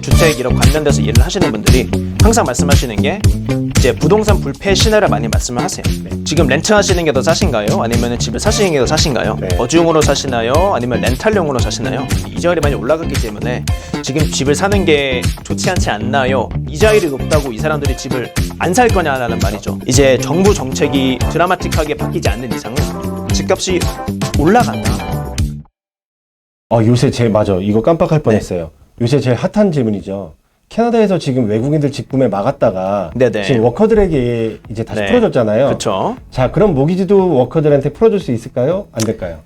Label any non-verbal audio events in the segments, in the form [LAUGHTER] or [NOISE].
주택 이런 관련돼서 일을 하시는 분들이 항상 말씀하시는 게 이제 부동산 불패 시나를 많이 말씀을 하세요. 지금 렌트 하시는 게더 싸신가요? 아니면 집을 사시는 게더 싸신가요? 네. 거주용으로 사시나요? 아니면 렌탈용으로 사시나요? 이자율이 많이 올라갔기 때문에 지금 집을 사는 게 좋지 않지 않나요? 이자율이 높다고 이 사람들이 집을 안 살 거냐라는 말이죠. 이제 정부 정책이 드라마틱하게 바뀌지 않는 이상은 집값이 올라간다. 어, 요새 제 맞아. 이거 깜빡할 뻔했어요. 요새 제일 핫한 질문이죠. 캐나다에서 지금 외국인들 직구매 막았다가 네네. 지금 워커들에게 이제 다시 네. 풀어줬잖아요. 그렇죠. 자, 그럼 모기지도 워커들한테 풀어줄 수 있을까요? 안 될까요?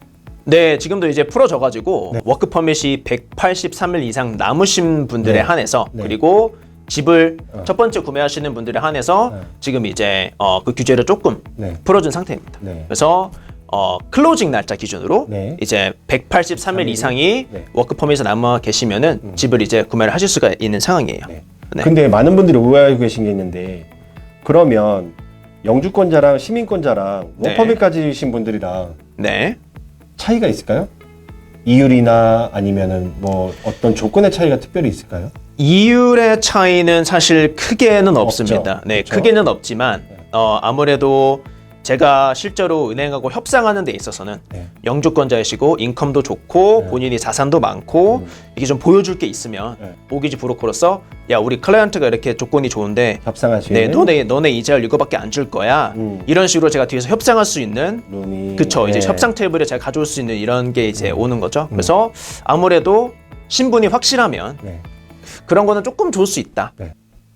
네, 지금도 이제 풀어져가지고 워크 퍼밋이 183일 이상 남으신 분들에 네. 한해서 네. 그리고 집을 첫 번째 구매하시는 분들에 한해서 네. 지금 이제 어, 그 규제를 조금 네. 풀어준 상태입니다. 네. 그래서 어, 클로징 날짜 기준으로 네. 이제 183일 이상이 네. 워크 퍼밋에 남아 계시면은 집을 이제 구매를 하실 수가 있는 상황이에요. 네. 네. 근데 많은 분들이 오해하고 계신 게 있는데 그러면 영주권자랑 시민권자랑 네. 워퍼밋 가지신 분들이랑 네. 차이가 있을까요? 이율이나 아니면은 뭐 어떤 조건의 차이가 특별히 있을까요? 이율의 차이는 사실 크게는 없습니다. 네, 그렇죠. 크게는 없지만 어, 아무래도 제가 실제로 은행하고 협상하는 데 있어서는 네. 영주권자이시고 인컴도 좋고 네. 본인이 자산도 많고 이게 좀 보여줄 게 있으면 네. 모기지 브로커로서 야 우리 클라이언트가 이렇게 조건이 좋은데 협상할 수 네 있는 너네 너네 이자를 이거밖에 안 줄 거야 음. 이런 식으로 제가 뒤에서 협상할 수 있는 룸이 그쵸 이제 네. 협상 테이블에 제가 가져올 수 있는 이런 게 이제 오는 거죠 그래서 아무래도 신분이 확실하면 네. 그런 거는 조금 좋을 수 있다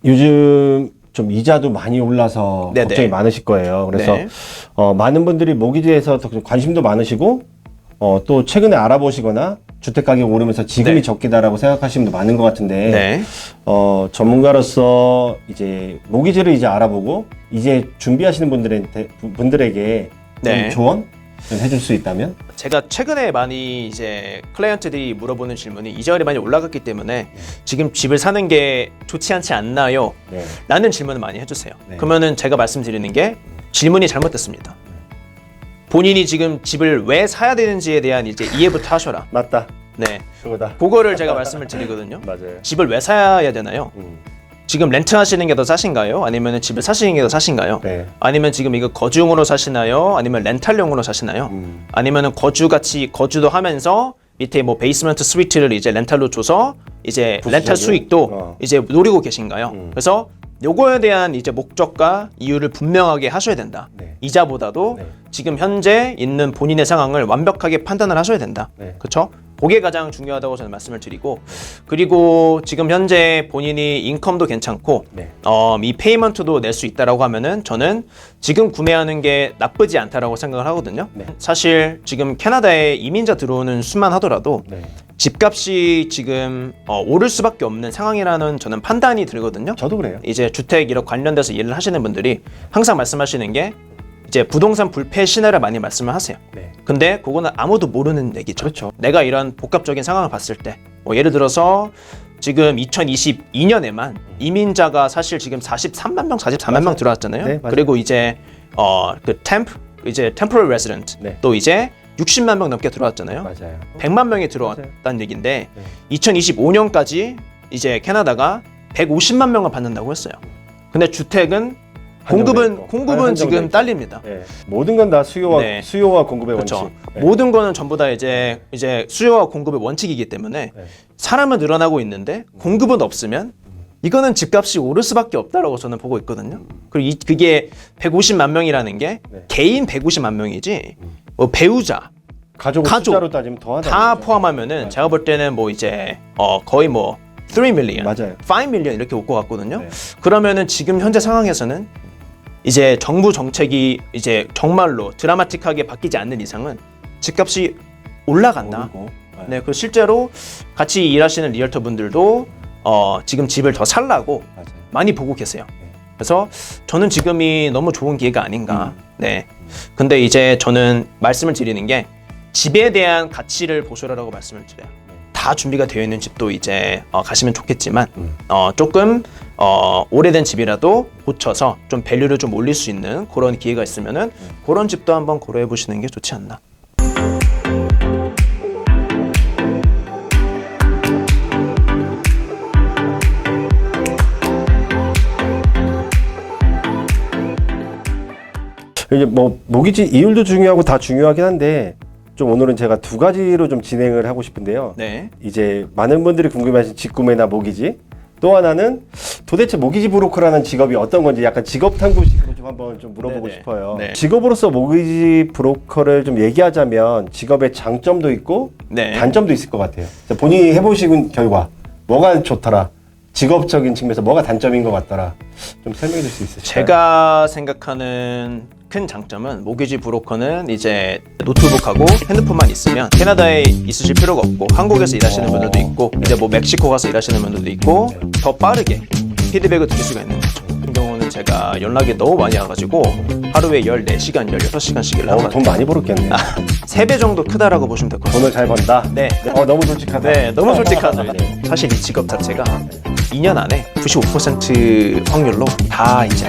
요즘 좀 이자도 많이 올라서 네네. 걱정이 많으실 거예요. 그래서 네. 어, 많은 분들이 모기지에서 더 관심도 많으시고 어, 또 최근에 알아보시거나 주택 가격 오르면서 지금이 네. 적기다라고 생각하시는 분도 많은 것 같은데 네. 어, 전문가로서 이제 모기지를 이제 알아보고 이제 준비하시는 분들한테 분들에게 네. 좀 조언 좀 해줄 수 있다면 제가 최근에 많이 이제 클라이언트들이 물어보는 질문이 이자율이 많이 올라갔기 때문에 지금 집을 사는 게 좋지 않지 않나요? 네. 라는 질문을 많이 해주세요. 네. 그러면은 제가 말씀드리는 게 질문이 잘못됐습니다. 본인이 지금 집을 왜 사야 되는지에 대한 이제 이해부터 하셔라. 맞다 네. 그거다 그거를 제가 말씀을 드리거든요. [LAUGHS] 맞아요. 집을 왜 사야 되나요? 음. 지금 렌트 하시는 게더 싸신가요? 아니면 집을 사시는 게더 싸신가요? 네. 아니면 지금 이거 거주용으로 사시나요? 아니면 렌탈용으로 사시나요? 음. 아니면은 거주 같이 거주도 하면서 밑에 뭐 베이스먼트 스위트를 이제 렌탈로 줘서 이제 부수적인? 렌탈 수익도 어. 이제 노리고 계신가요? 음. 그래서 요거에 대한 이제 목적과 이유를 분명하게 하셔야 된다. 네. 이자보다도 네. 지금 현재 있는 본인의 상황을 완벽하게 판단을 하셔야 된다. 네. 그렇죠? 그게 가장 중요하다고 저는 말씀을 드리고 그리고 지금 현재 본인이 인컴도 괜찮고 네. 어, 이 페이먼트도 낼 수 있다라고 하면은 저는 지금 구매하는 게 나쁘지 않다라고 생각을 하거든요. 네. 사실 지금 캐나다에 이민자 들어오는 수만 하더라도 네. 집값이 지금 어, 오를 수밖에 없는 상황이라는 저는 판단이 들거든요. 저도 그래요. 이제 주택 이런 관련돼서 일을 하시는 분들이 항상 말씀하시는 게 이제 부동산 불패 시나를 많이 말씀을 하세요. 네. 근데 그거는 아무도 모르는 얘기죠. 그렇죠. 내가 이런 복합적인 상황을 봤을 때, 뭐 예를 들어서 지금 2022년에만 이민자가 사실 지금 43만 명, 44만 명 맞아요. 들어왔잖아요. 네, 맞아요. 그리고 이제 어그 템프 이제 temporary resident 네. 또 이제 60만 명 넘게 들어왔잖아요. 맞아요. 100만 명이 들어왔다는 얘기인데 네. 2025년까지 이제 캐나다가 150만 명을 받는다고 했어요. 근데 주택은 공급은. 공급은 한정돼 지금. 딸립니다. 네. 모든 건 다 수요와 네. 수요와 공급의 그렇죠. 원칙. 네. 모든 거는 전부 다 이제 이제 수요와 공급의 원칙이기 때문에 네. 사람은 늘어나고 있는데 공급은 없으면 이거는 집값이 오를 수밖에 없다라고 저는 보고 있거든요. 그리고 이, 그게 150만 명이라는 게 네. 개인 150만 명이지 뭐 배우자 가족 가족 숫자로 따지면 더하다. 다 포함하면은 제가 볼 때는 뭐 이제 어 거의 뭐 3 밀리언, 맞아요. 5 밀리언 이렇게 올 것 같거든요. 네. 그러면은 지금 현재 상황에서는 이제 정부 정책이 이제 정말로 드라마틱하게 바뀌지 않는 이상은 집값이 올라간다. 모르고. 네, 그 실제로 같이 일하시는 리얼터 분들도 어 지금 집을 더 살라고 맞아요. 많이 보고 계세요. 네. 그래서 저는 지금이 너무 좋은 기회가 아닌가. 음. 네. 근데 이제 저는 말씀을 드리는 게 집에 대한 가치를 보셔라라고 말씀을 드려요. 다 준비가 되어 있는 집도 이제 어, 가시면 좋겠지만 음. 어, 조금 어, 오래된 집이라도 고쳐서 좀 밸류를 좀 올릴 수 있는 그런 기회가 있으면은 음. 그런 집도 한번 고려해 보시는 게 좋지 않나. 이제 뭐 모기지 이율도 중요하고 다 중요하긴 한데 좀 오늘은 제가 두 가지로 좀 진행을 하고 싶은데요. 네. 이제 많은 분들이 궁금해하신 직구매나 모기지 또 하나는 도대체 모기지 브로커라는 직업이 어떤 건지 약간 직업 탐구식으로 좀 한번 좀 물어보고 네네. 싶어요. 네. 직업으로서 모기지 브로커를 좀 얘기하자면 직업의 장점도 있고 네. 단점도 있을 것 같아요. 자, 본인이 해보신 결과 뭐가 좋더라? 직업적인 측면에서 뭐가 단점인 것 같더라? 좀 설명해 줄 수 있으실까요? 제가 생각하는 큰 장점은 모기지 브로커는 이제 노트북하고 핸드폰만 있으면 캐나다에 있으실 필요가 없고 한국에서 일하시는 어. 분들도 있고 이제 뭐 멕시코 가서 일하시는 분들도 있고 더 빠르게 피드백을 드릴 수가 있는 거죠. 같은 경우는 제가 연락이 너무 많이 와가지고 하루에 14시간, 16시간씩 어, 연락을 돈 많이 벌었겠네. 3배 정도 크다라고 보시면 될 것 같아요. 돈을 잘 번다. 네. 어, 너무 솔직하다. 네, 너무 솔직하다. 사실 이 직업 자체가 2년 안에 95% 확률로 다 이제